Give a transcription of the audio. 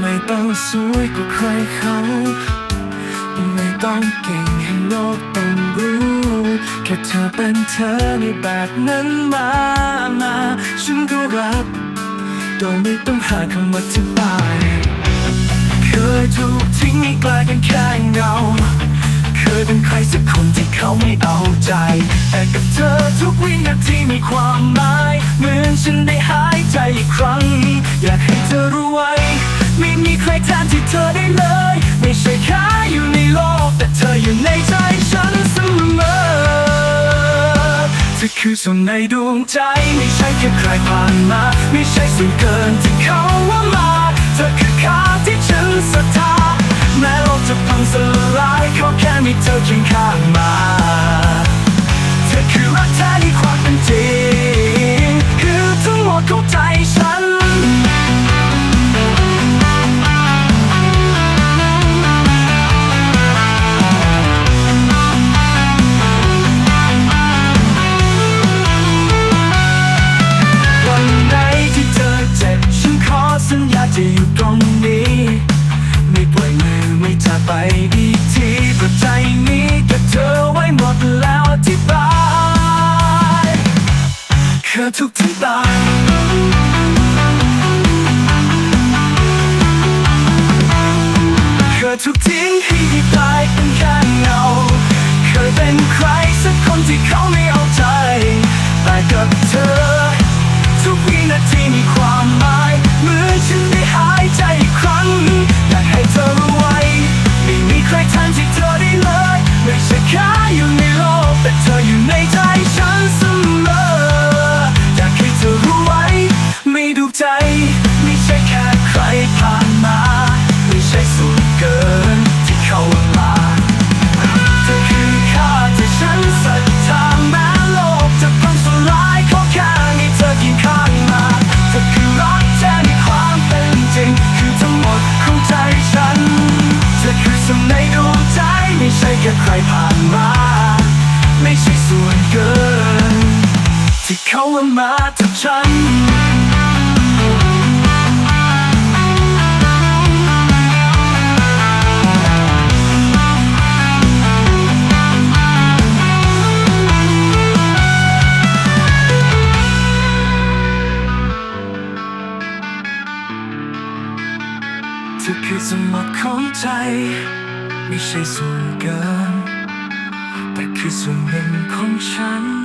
ไม่ต้องสวยกว่าใครเขา ไม่ต้องเก่งให้โลกต้องรู้ แค่เธอเป็นเธอในแบบนั้นมามาฉันก็รับโดยไม่ต้องหาคำอธิบาย เคยถูกทิ้งให้กลายเป็นแค่เงา เคยเป็นใครสักคนที่เขาไม่เอาใจ แต่กับเธอทุกวินาทีมีความหมาย เหมือนฉันได้หายใจอีกครั้ง อยากให้เธอรู้ ที่เธอได้เลย ไม่ใช่แค่อยู่ในโลก แต่เธออยู่ในใจฉันเสมอเธอคือส่วนในดวงใจ ไม่ใช่แค่ใครผ่านมา ไม่ใช่ส่วนเกินที่เขาว่ามา เธอคือค่าที่ฉันศรัทธาแม้โลกจะพังสลายขอแค่มีเธอเคียงข้างมา เธอคือรักแท้ในความเป็นจริง สัญญาจะอยู่ตรงนี้ ไม่ปล่อยมือไม่จากไปอีกทีเพราะใจนี้กับเธอไว้หมดแล้วอธิบายคือทุกที่ตายเคยทุกทิ้ง ใจ ไม่ใช่แค่ใครผ่านมา ไม่ใช่ส่วนเกินที่เขาเอามาเธอคือค่าที่ฉันศรัทธาแม้โลกจะพังสลายขอแค่มีเธอเคียงข้างมา เธอคือรักแท้ในความเป็นจริง คือทั้งหมดของใจฉัน เธอคือส่วนในดวงใจไม่ใช่แค่ใครผ่านมา ไม่ใช่ส่วนเกิน ที่เขาเอามาทับฉัน เธอคือสมบัติของใจ ไม่ใช่ส่วนเกิน แต่คือส่วนหนึ่งของฉัน